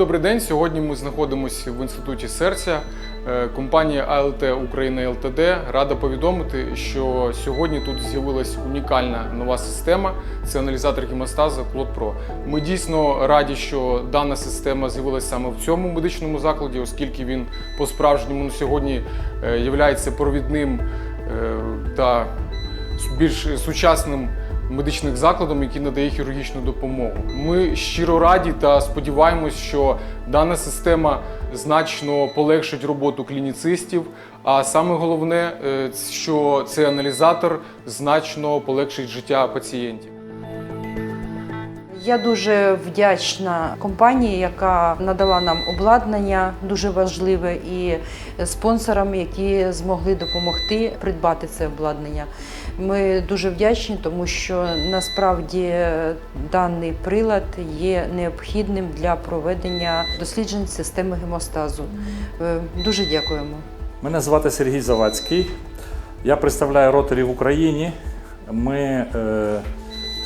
добрий день. Сьогодні ми знаходимося в інституті серця. Е, Компанія АЛТ Україна ЛТД рада повідомити, що сьогодні тут з'явилась унікальна нова система. Це аналізатор гемостазу Клод Pro. Ми дійсно раді, що дана система з'явилася саме в цьому медичному закладі, оскільки він по-справжньому на сьогодні є провідним е, та більш сучасним медичним закладом, який надає хірургічну допомогу. Ми щиро раді та сподіваємось, що дана система значно полегшить роботу клініцистів. А саме головне, е, що цей аналізатор значно полегшить життя пацієнтів. Я дуже вдячна компанії, яка надала нам обладнання дуже важливе, і спонсорам, які змогли допомогти придбати це обладнання. Ми дуже вдячні, тому що насправді даний прилад є необхідним для проведення досліджень системи гемостазу. Е, Дуже дякуємо. Мене звати Сергій Завадський. Я представляю ротарі в Україні. Ми е,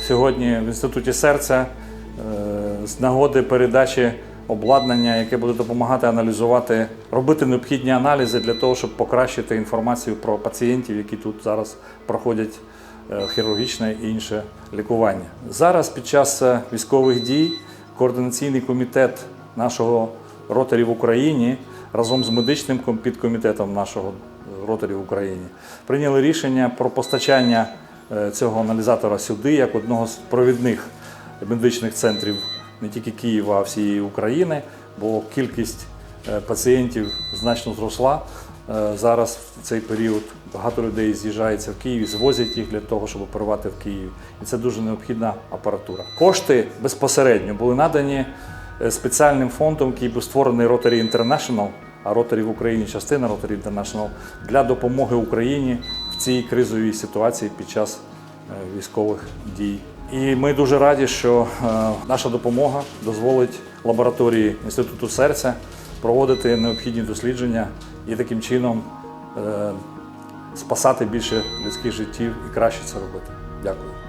сьогодні в Інституті серця е, з нагоди передачі обладнання, яке буде допомагати аналізувати, робити необхідні аналізи для того, щоб покращити інформацію про пацієнтів, які тут зараз проходять е, хірургічне і інше лікування. Зараз під час е, військових дій координаційний комітет нашого ротарі в Україні разом з медичним ком- підкомітетом нашого ротарі в Україні прийняли рішення про постачання цього аналізатора сюди як одного з провідних медичних центрів не тільки Києва, а всієї України, бо кількість е, пацієнтів значно зросла. Е, Зараз в цей період багато людей з'їжджається в Київ, звозять їх для того, щоб оперувати в Києві. І це дуже необхідна апаратура. Кошти безпосередньо були надані е, спеціальним фондом, який був створений Rotary International, а Rotary в Україні частина Rotary International, для допомоги Україні цій кризовій ситуації під час е, військових дій. І ми дуже раді, що е, наша допомога дозволить лабораторії Інституту серця проводити необхідні дослідження і таким чином е, спасати більше людських життів і краще це робити. Дякую.